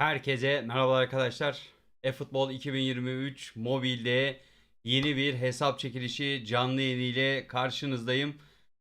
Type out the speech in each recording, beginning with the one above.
Herkese merhaba arkadaşlar. eFootball 2023 mobilde yeni bir hesap çekilişi canlı yayın ile karşınızdayım.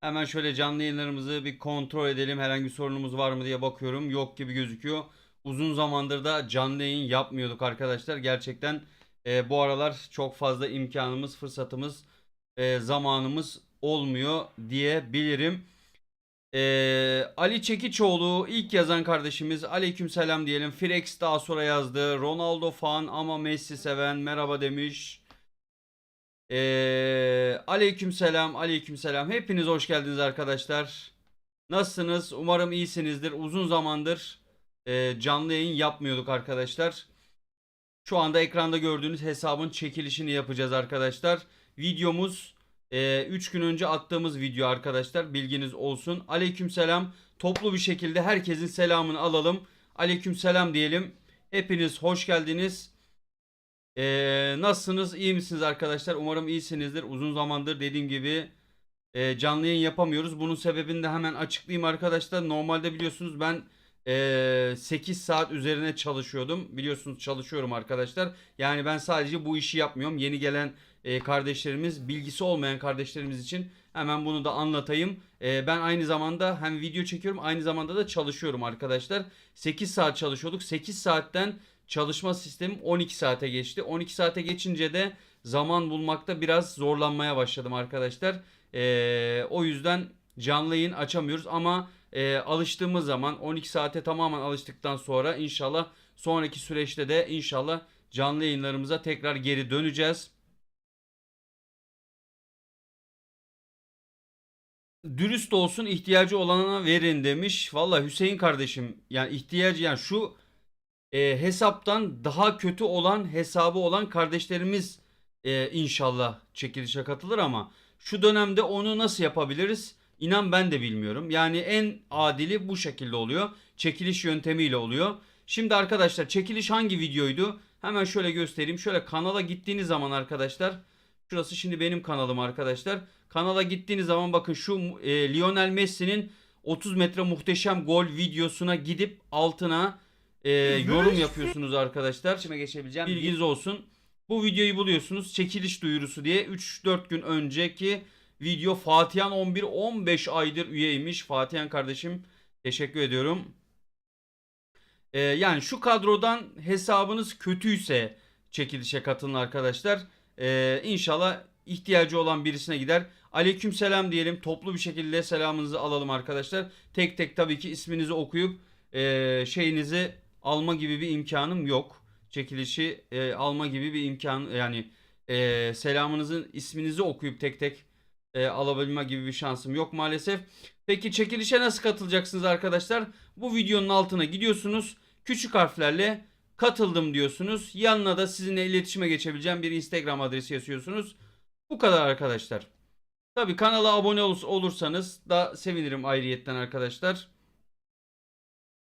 Hemen şöyle canlı yayınlarımızı bir kontrol edelim. Herhangi bir sorunumuz var mı diye bakıyorum. Yok gibi gözüküyor. Uzun zamandır da canlı yayın yapmıyorduk arkadaşlar. Gerçekten e, bu aralar çok fazla imkanımız, fırsatımız, e, zamanımız olmuyor diyebilirim. Ee, Ali Çekiçoğlu ilk yazan kardeşimiz aleykümselam diyelim. Frex daha sonra yazdı. Ronaldo fan ama Messi seven merhaba demiş. Ee, aleykümselam aleykümselam. Hepiniz hoş geldiniz arkadaşlar. Nasılsınız? Umarım iyisinizdir. Uzun zamandır e, canlı yayın yapmıyorduk arkadaşlar. Şu anda ekranda gördüğünüz hesabın çekilişini yapacağız arkadaşlar. Videomuz 3 gün önce attığımız video arkadaşlar bilginiz olsun. Aleykümselam. Toplu bir şekilde herkesin selamını alalım. Aleykümselam diyelim. Hepiniz hoş geldiniz. Ee, nasılsınız? İyi misiniz arkadaşlar? Umarım iyisinizdir. Uzun zamandır dediğim gibi e, canlı yayın yapamıyoruz. Bunun sebebini de hemen açıklayayım arkadaşlar. Normalde biliyorsunuz ben e, 8 saat üzerine çalışıyordum. Biliyorsunuz çalışıyorum arkadaşlar. Yani ben sadece bu işi yapmıyorum. Yeni gelen e, kardeşlerimiz, bilgisi olmayan kardeşlerimiz için hemen bunu da anlatayım. E, ben aynı zamanda hem video çekiyorum aynı zamanda da çalışıyorum arkadaşlar. 8 saat çalışıyorduk. 8 saatten çalışma sistemim 12 saate geçti. 12 saate geçince de zaman bulmakta biraz zorlanmaya başladım arkadaşlar. E, o yüzden canlı yayın açamıyoruz ama e, alıştığımız zaman 12 saate tamamen alıştıktan sonra inşallah sonraki süreçte de inşallah canlı yayınlarımıza tekrar geri döneceğiz. Dürüst olsun ihtiyacı olana verin demiş. Valla Hüseyin kardeşim yani ihtiyacı yani şu e, hesaptan daha kötü olan hesabı olan kardeşlerimiz e, inşallah çekilişe katılır ama şu dönemde onu nasıl yapabiliriz? İnan ben de bilmiyorum. Yani en adili bu şekilde oluyor. Çekiliş yöntemiyle oluyor. Şimdi arkadaşlar çekiliş hangi videoydu? Hemen şöyle göstereyim. Şöyle kanala gittiğiniz zaman arkadaşlar Şurası şimdi benim kanalım arkadaşlar. Kanala gittiğiniz zaman bakın şu e, Lionel Messi'nin 30 metre muhteşem gol videosuna gidip altına e, yorum yapıyorsunuz arkadaşlar. Şimdi geçebileceğim. Bilginiz olsun. Bu videoyu buluyorsunuz. Çekiliş duyurusu diye 3-4 gün önceki video Fatihan 11 15 aydır üyeymiş. Fatihan kardeşim teşekkür ediyorum. Ee, yani şu kadrodan hesabınız kötüyse çekilişe katılın arkadaşlar. Ee, inşallah ihtiyacı olan birisine gider. Aleykümselam diyelim. Toplu bir şekilde selamınızı alalım arkadaşlar. Tek tek tabii ki isminizi okuyup e, şeyinizi alma gibi bir imkanım yok. Çekilişi e, alma gibi bir imkan yani e, selamınızın isminizi okuyup tek tek e, alabilme gibi bir şansım yok maalesef. Peki çekilişe nasıl katılacaksınız arkadaşlar? Bu videonun altına gidiyorsunuz. Küçük harflerle katıldım diyorsunuz. Yanına da sizinle iletişime geçebileceğim bir Instagram adresi yazıyorsunuz. Bu kadar arkadaşlar. Tabi kanala abone ol- olursanız da sevinirim ayrıyetten arkadaşlar.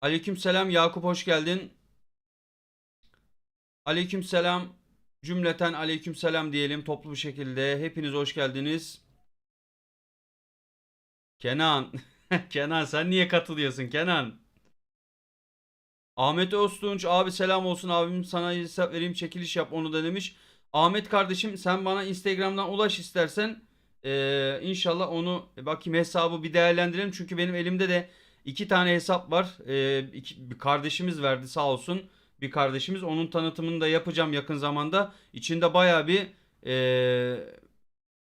Aleykümselam Yakup hoş geldin. Aleykümselam cümleten aleykümselam diyelim toplu bir şekilde. Hepiniz hoş geldiniz. Kenan. Kenan sen niye katılıyorsun Kenan? Ahmet Öztunç abi selam olsun abim sana hesap vereyim çekiliş yap onu da demiş. Ahmet kardeşim sen bana Instagram'dan ulaş istersen ee, inşallah onu bakayım hesabı bir değerlendirelim. Çünkü benim elimde de iki tane hesap var. Ee, iki, bir kardeşimiz verdi sağ olsun. Bir kardeşimiz onun tanıtımını da yapacağım yakın zamanda. İçinde baya bir ee,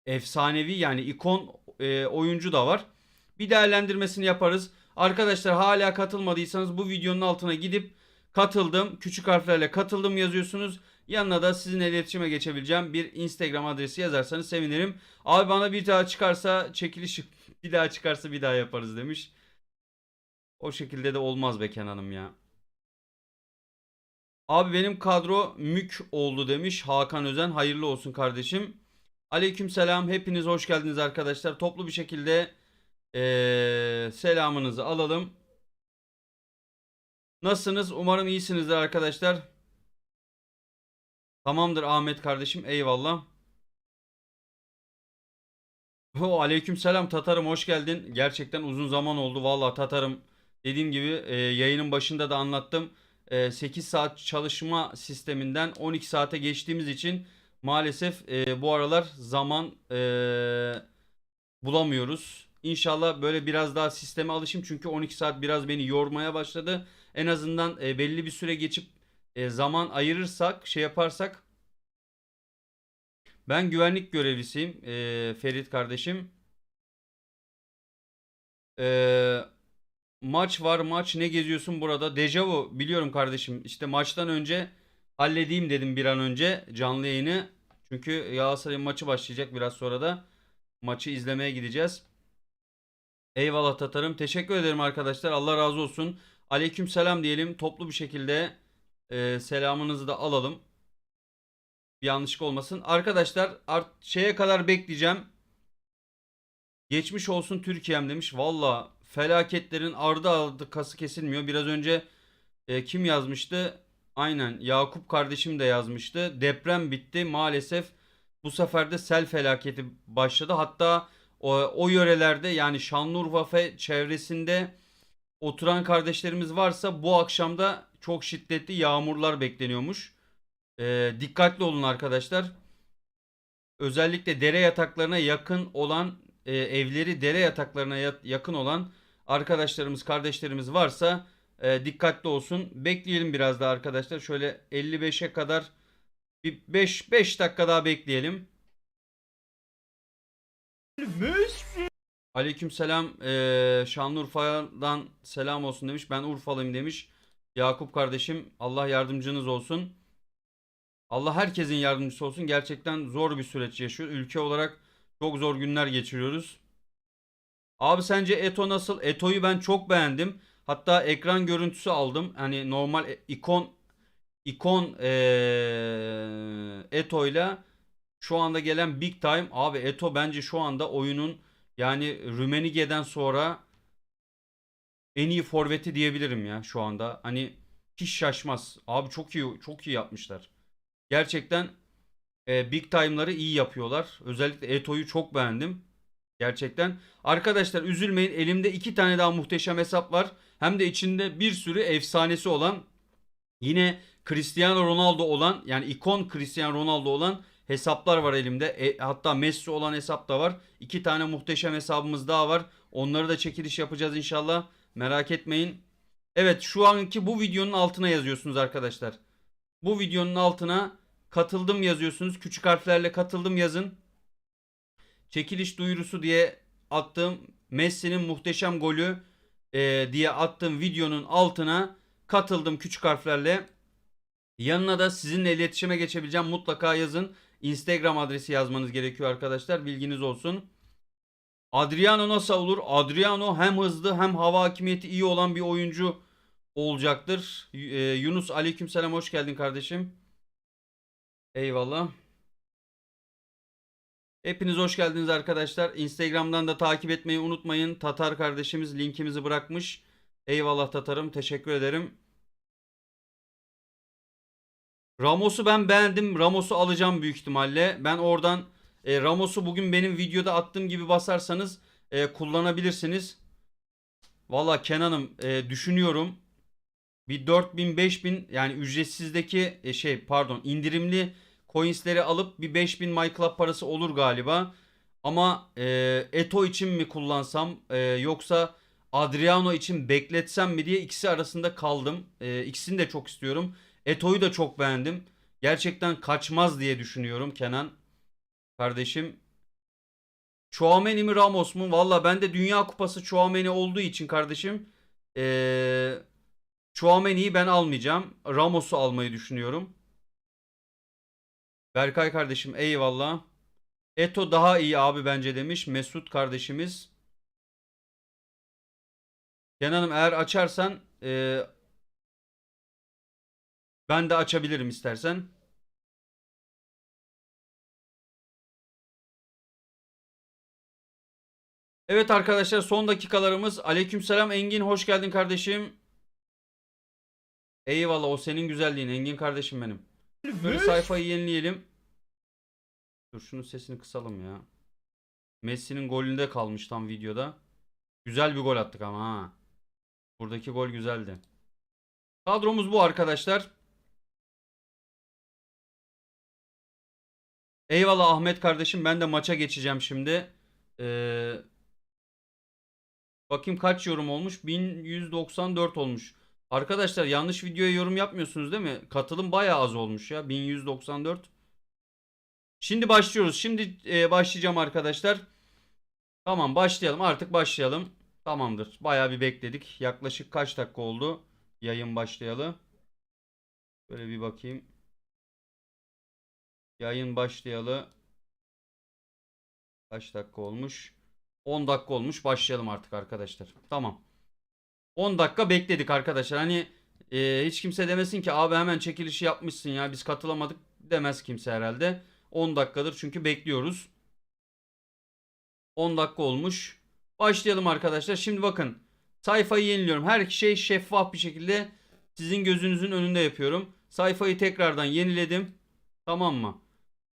efsanevi yani ikon ee, oyuncu da var. Bir değerlendirmesini yaparız. Arkadaşlar hala katılmadıysanız bu videonun altına gidip katıldım. Küçük harflerle katıldım yazıyorsunuz. Yanına da sizinle iletişime geçebileceğim bir Instagram adresi yazarsanız sevinirim. Abi bana bir daha çıkarsa çekiliş bir daha çıkarsa bir daha yaparız demiş. O şekilde de olmaz be Kenan'ım ya. Abi benim kadro mük oldu demiş Hakan Özen. Hayırlı olsun kardeşim. Aleykümselam. Hepiniz hoş geldiniz arkadaşlar. Toplu bir şekilde ee, selamınızı alalım. Nasılsınız? Umarım iyisinizdir arkadaşlar. Tamamdır Ahmet kardeşim. Eyvallah. O aleykümselam Tatarım hoş geldin. Gerçekten uzun zaman oldu vallahi Tatarım. Dediğim gibi e, yayının başında da anlattım. e, 8 saat çalışma sisteminden 12 saate geçtiğimiz için maalesef e, bu aralar zaman e, bulamıyoruz. İnşallah böyle biraz daha sisteme alışayım çünkü 12 saat biraz beni yormaya başladı. En azından e, belli bir süre geçip e, zaman ayırırsak, şey yaparsak ben güvenlik görevlisiyim e, Ferit kardeşim. E, maç var maç ne geziyorsun burada? Dejavu biliyorum kardeşim. İşte maçtan önce halledeyim dedim bir an önce canlı yayını. Çünkü Galatasaray'ın maçı başlayacak biraz sonra da. Maçı izlemeye gideceğiz. Eyvallah Tatarım. Teşekkür ederim arkadaşlar. Allah razı olsun. Aleyküm selam diyelim. Toplu bir şekilde e, selamınızı da alalım. Bir yanlışlık olmasın. Arkadaşlar art şeye kadar bekleyeceğim. Geçmiş olsun Türkiye'm demiş. Valla felaketlerin ardı ardı kası kesilmiyor. Biraz önce e, kim yazmıştı? Aynen Yakup kardeşim de yazmıştı. Deprem bitti. Maalesef bu sefer de sel felaketi başladı. Hatta o, o yörelerde yani Şanlıurfa ve çevresinde oturan kardeşlerimiz varsa bu akşamda çok şiddetli yağmurlar bekleniyormuş. E, dikkatli olun arkadaşlar. Özellikle dere yataklarına yakın olan e, evleri dere yataklarına ya- yakın olan arkadaşlarımız, kardeşlerimiz varsa e, dikkatli olsun. Bekleyelim biraz daha arkadaşlar. Şöyle 55'e kadar bir 5 5 dakika daha bekleyelim. Aleykümselam eee Şanlıurfa'dan selam olsun demiş. Ben Urfalıyım demiş. Yakup kardeşim Allah yardımcınız olsun. Allah herkesin yardımcısı olsun. Gerçekten zor bir süreç yaşıyor. Ülke olarak çok zor günler geçiriyoruz. Abi sence Eto nasıl? Eto'yu ben çok beğendim. Hatta ekran görüntüsü aldım. Hani normal e- ikon ikon eee Eto'yla şu anda gelen Big Time abi Eto bence şu anda oyunun yani Rumenige'den sonra en iyi forveti diyebilirim ya şu anda. Hani hiç şaşmaz. Abi çok iyi çok iyi yapmışlar. Gerçekten e, Big Time'ları iyi yapıyorlar. Özellikle Eto'yu çok beğendim. Gerçekten. Arkadaşlar üzülmeyin. Elimde iki tane daha muhteşem hesap var. Hem de içinde bir sürü efsanesi olan yine Cristiano Ronaldo olan yani ikon Cristiano Ronaldo olan hesaplar var elimde. E, hatta Messi olan hesap da var. İki tane muhteşem hesabımız daha var. Onları da çekiliş yapacağız inşallah. Merak etmeyin. Evet şu anki bu videonun altına yazıyorsunuz arkadaşlar. Bu videonun altına katıldım yazıyorsunuz. Küçük harflerle katıldım yazın. Çekiliş duyurusu diye attığım Messi'nin muhteşem golü e, diye attığım videonun altına katıldım küçük harflerle. Yanına da sizinle iletişime geçebileceğim mutlaka yazın. Instagram adresi yazmanız gerekiyor arkadaşlar. Bilginiz olsun. Adriano nasıl olur? Adriano hem hızlı hem hava hakimiyeti iyi olan bir oyuncu olacaktır. Y- e, Yunus aleykümselam hoş geldin kardeşim. Eyvallah. Hepiniz hoş geldiniz arkadaşlar. Instagram'dan da takip etmeyi unutmayın. Tatar kardeşimiz linkimizi bırakmış. Eyvallah Tatarım. Teşekkür ederim. Ramos'u ben beğendim. Ramos'u alacağım büyük ihtimalle. Ben oradan e, Ramos'u bugün benim videoda attığım gibi basarsanız e, kullanabilirsiniz. Valla Kenan'ım e, düşünüyorum. Bir 4000 5000 yani ücretsizdeki e, şey pardon indirimli coinsleri alıp bir 5000 MyClub parası olur galiba. Ama e, Eto için mi kullansam e, yoksa Adriano için bekletsem mi diye ikisi arasında kaldım. E, ikisini de çok istiyorum. Eto'yu da çok beğendim. Gerçekten kaçmaz diye düşünüyorum Kenan. Kardeşim. Chouameni mi Ramos mu? Valla ben de Dünya Kupası Chouameni olduğu için kardeşim. Eee Chouameni'yi ben almayacağım. Ramos'u almayı düşünüyorum. Berkay kardeşim eyvallah. Eto daha iyi abi bence demiş Mesut kardeşimiz. Kenan'ım eğer açarsan e, ben de açabilirim istersen. Evet arkadaşlar son dakikalarımız. Aleykümselam Engin hoş geldin kardeşim. Eyvallah o senin güzelliğin Engin kardeşim benim. Böyle sayfayı yenileyelim. Dur şunun sesini kısalım ya. Messi'nin golünde kalmış tam videoda. Güzel bir gol attık ama ha. Buradaki gol güzeldi. Kadromuz bu arkadaşlar. Eyvallah Ahmet kardeşim. Ben de maça geçeceğim şimdi. Ee, bakayım kaç yorum olmuş? 1194 olmuş. Arkadaşlar yanlış videoya yorum yapmıyorsunuz değil mi? Katılım bayağı az olmuş ya. 1194. Şimdi başlıyoruz. Şimdi e, başlayacağım arkadaşlar. Tamam başlayalım. Artık başlayalım. Tamamdır. Bayağı bir bekledik. Yaklaşık kaç dakika oldu? Yayın başlayalı. Böyle bir bakayım. Yayın başlayalı. Kaç dakika olmuş? 10 dakika olmuş. Başlayalım artık arkadaşlar. Tamam. 10 dakika bekledik arkadaşlar. Hani e, hiç kimse demesin ki abi hemen çekilişi yapmışsın ya biz katılamadık demez kimse herhalde. 10 dakikadır çünkü bekliyoruz. 10 dakika olmuş. Başlayalım arkadaşlar. Şimdi bakın sayfayı yeniliyorum. Her şey şeffaf bir şekilde sizin gözünüzün önünde yapıyorum. Sayfayı tekrardan yeniledim. Tamam mı?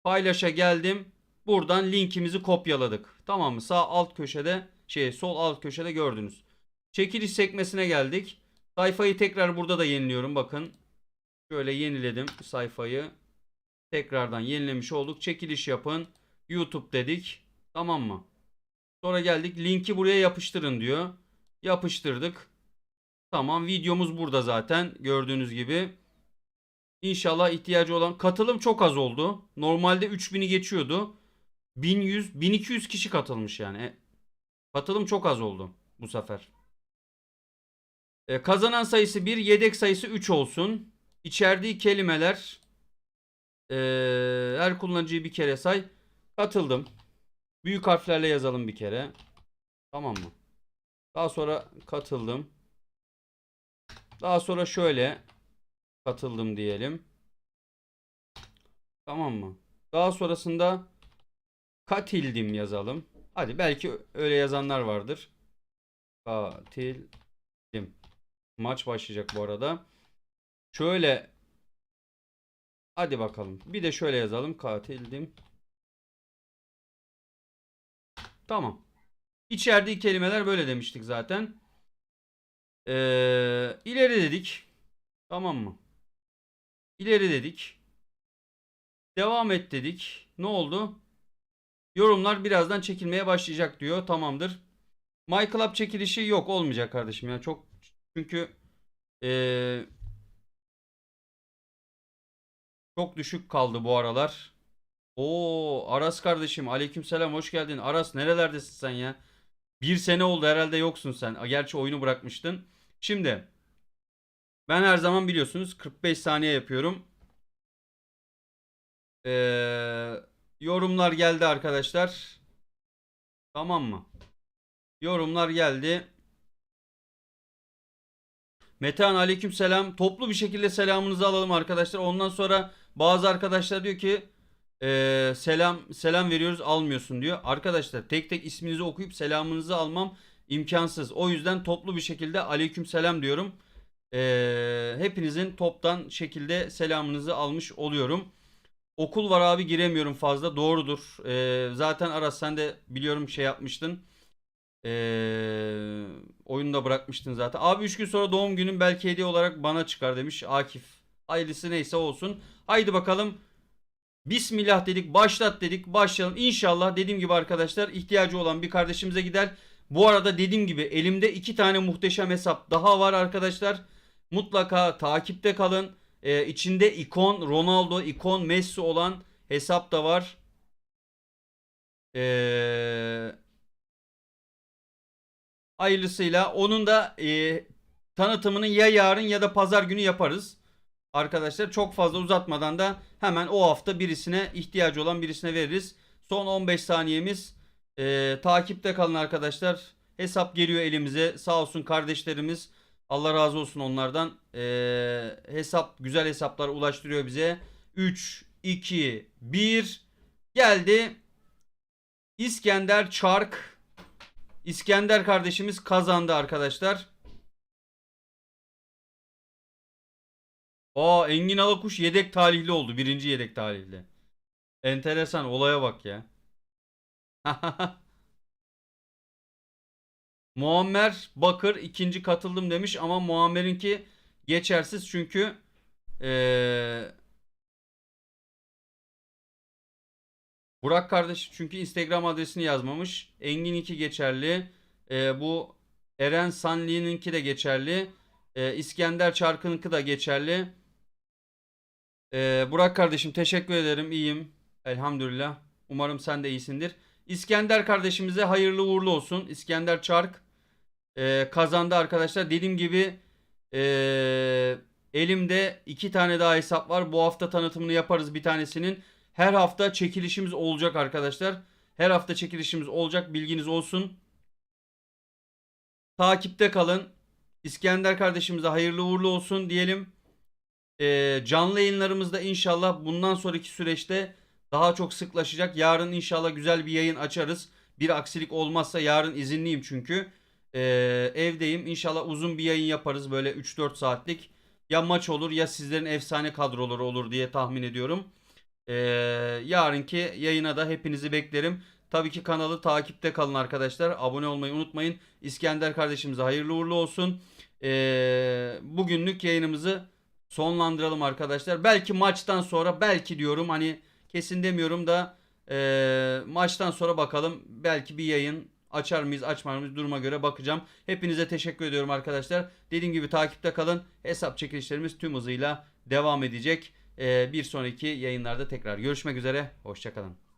Paylaşa geldim. Buradan linkimizi kopyaladık. Tamam mı? Sağ alt köşede şey sol alt köşede gördünüz. Çekiliş sekmesine geldik. Sayfayı tekrar burada da yeniliyorum. Bakın. Şöyle yeniledim sayfayı. Tekrardan yenilemiş olduk. Çekiliş yapın. YouTube dedik. Tamam mı? Sonra geldik. Linki buraya yapıştırın diyor. Yapıştırdık. Tamam videomuz burada zaten. Gördüğünüz gibi. İnşallah ihtiyacı olan katılım çok az oldu. Normalde 3000'i geçiyordu. 1100 1200 kişi katılmış yani. E, Katılım çok az oldu bu sefer. E, kazanan sayısı 1, yedek sayısı 3 olsun. İçerdiği kelimeler e, her kullanıcıyı bir kere say. Katıldım. Büyük harflerle yazalım bir kere. Tamam mı? Daha sonra katıldım. Daha sonra şöyle katıldım diyelim. Tamam mı? Daha sonrasında katildim yazalım. Hadi belki öyle yazanlar vardır. Katildim. Maç başlayacak bu arada. Şöyle Hadi bakalım. Bir de şöyle yazalım. Katildim. Tamam. İçerdiği kelimeler böyle demiştik zaten. Ee, ileri dedik. Tamam mı? İleri dedik. Devam et dedik. Ne oldu? Yorumlar birazdan çekilmeye başlayacak diyor. Tamamdır. My Club çekilişi yok olmayacak kardeşim ya. Çok çünkü ee, çok düşük kaldı bu aralar. Oo Aras kardeşim aleykümselam hoş geldin. Aras nerelerdesin sen ya? Bir sene oldu herhalde yoksun sen. Gerçi oyunu bırakmıştın. Şimdi ben her zaman biliyorsunuz 45 saniye yapıyorum. Ee, yorumlar geldi arkadaşlar. Tamam mı? Yorumlar geldi. Metehan aleykümselam. Toplu bir şekilde selamınızı alalım arkadaşlar. Ondan sonra bazı arkadaşlar diyor ki ee, selam selam veriyoruz almıyorsun diyor. Arkadaşlar tek tek isminizi okuyup selamınızı almam imkansız. O yüzden toplu bir şekilde aleykümselam diyorum. Ee, hepinizin toptan şekilde selamınızı almış oluyorum. Okul var abi giremiyorum fazla. Doğrudur. Ee, zaten Aras sen de biliyorum şey yapmıştın. Ee, oyunu da bırakmıştın zaten. Abi 3 gün sonra doğum günüm belki hediye olarak bana çıkar demiş Akif. Hayırlısı neyse olsun. Haydi bakalım. Bismillah dedik, başlat dedik, başlayalım. İnşallah dediğim gibi arkadaşlar ihtiyacı olan bir kardeşimize gider. Bu arada dediğim gibi elimde iki tane muhteşem hesap daha var arkadaşlar. Mutlaka takipte kalın. Ee, içinde ikon Ronaldo, ikon Messi olan hesap da var. Ee, hayırlısıyla onun da e, tanıtımını ya yarın ya da pazar günü yaparız. Arkadaşlar çok fazla uzatmadan da hemen o hafta birisine ihtiyacı olan birisine veririz. Son 15 saniyemiz. Ee, takipte kalın arkadaşlar. Hesap geliyor elimize. Sağ olsun kardeşlerimiz. Allah razı olsun onlardan. Ee, hesap güzel hesaplar ulaştırıyor bize. 3, 2, 1 geldi. İskender Çark. İskender kardeşimiz kazandı arkadaşlar. Aa Engin Alakuş yedek talihli oldu. Birinci yedek talihli. Enteresan olaya bak ya. Muammer Bakır ikinci katıldım demiş ama Muammer'inki geçersiz çünkü eee Burak kardeş çünkü Instagram adresini yazmamış. Engin 2 geçerli. Eee, bu Eren Sanli'ninki de geçerli. Eee, İskender Çarkı'nınki da geçerli. Eee, Burak kardeşim teşekkür ederim. İyiyim. Elhamdülillah. Umarım sen de iyisindir. İskender kardeşimize hayırlı uğurlu olsun. İskender Çark eee, kazandı arkadaşlar. Dediğim gibi eee, elimde iki tane daha hesap var. Bu hafta tanıtımını yaparız bir tanesinin. Her hafta çekilişimiz olacak arkadaşlar. Her hafta çekilişimiz olacak. Bilginiz olsun. Takipte kalın. İskender kardeşimize hayırlı uğurlu olsun diyelim. Ee, canlı yayınlarımızda inşallah bundan sonraki süreçte daha çok sıklaşacak. Yarın inşallah güzel bir yayın açarız. Bir aksilik olmazsa yarın izinliyim çünkü. Ee, evdeyim. İnşallah uzun bir yayın yaparız böyle 3-4 saatlik. Ya maç olur ya sizlerin efsane kadroları olur diye tahmin ediyorum. Ee, yarınki yayına da hepinizi beklerim. Tabii ki kanalı takipte kalın arkadaşlar. Abone olmayı unutmayın. İskender kardeşimize hayırlı uğurlu olsun. Ee, bugünlük yayınımızı sonlandıralım arkadaşlar. Belki maçtan sonra belki diyorum hani kesin demiyorum da ee, maçtan sonra bakalım. Belki bir yayın açar mıyız açmar mıyız duruma göre bakacağım. Hepinize teşekkür ediyorum arkadaşlar. Dediğim gibi takipte kalın. Hesap çekilişlerimiz tüm hızıyla devam edecek. Ee, bir sonraki yayınlarda tekrar görüşmek üzere. Hoşçakalın.